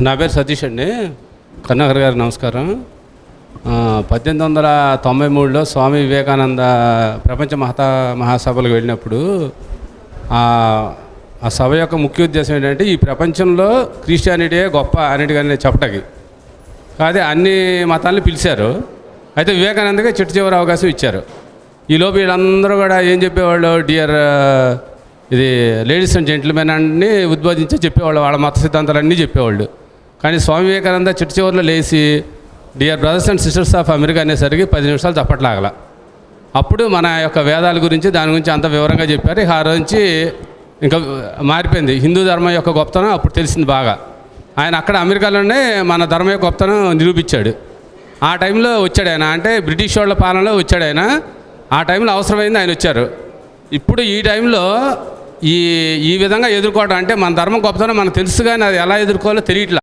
నా పేరు సతీష్ అండి. కన్నగర్ గారు నమస్కారం. పద్దెనిమిది వందల తొంభై మూడులో స్వామి వివేకానంద ప్రపంచ మహతా మహాసభలకు వెళ్ళినప్పుడు ఆ ఆ సభ యొక్క ముఖ్య ఉద్దేశం ఏంటంటే ఈ ప్రపంచంలో క్రిస్టియానిటీయే గొప్ప అన్నిటికని చెప్పటకి కాదే అన్ని మతాలను పిలిచారు. అయితే వివేకానందకే చిట్ట చివరి అవకాశం ఇచ్చారు. ఈలోపు వీళ్ళందరూ కూడా ఏం చెప్పేవాళ్ళు? డియర్ ఇది లేడీస్ అండ్ జెంటిల్మెన్ అన్ని ఉద్బోధించి చెప్పేవాళ్ళు. వాళ్ళ మత సిద్ధాంతాలన్నీ చెప్పేవాళ్ళు. కానీ స్వామి వివేకానంద చిట్ట చివరిలో లేచి dear brothers and sisters of America అనేసరికి పది నిమిషాలు చప్పట్లాగల. అప్పుడు మన యొక్క వేదాల గురించి దాని గురించి అంత వివరంగా చెప్పారు. ఆ రోజు నుంచి ఇంకా మారిపోయింది. హిందూ ధర్మం యొక్క గొప్పతనం అప్పుడు తెలిసింది బాగా. ఆయన అక్కడ అమెరికాలోనే మన ధర్మం యొక్క గొప్పతనం నిరూపించాడు. ఆ టైంలో వచ్చాడు ఆయన. అంటే బ్రిటిష్ వాళ్ళ పాలనలో వచ్చాడు ఆయన. ఆ టైంలో అవసరమైంది ఆయన వచ్చారు. ఇప్పుడు ఈ టైంలో ఈ ఈ విధంగా ఎదుర్కోవడం అంటే మన ధర్మం గొప్పతనం మనకు తెలుసు కానీ అది ఎలా ఎదుర్కోవాలో తెలియట్లా.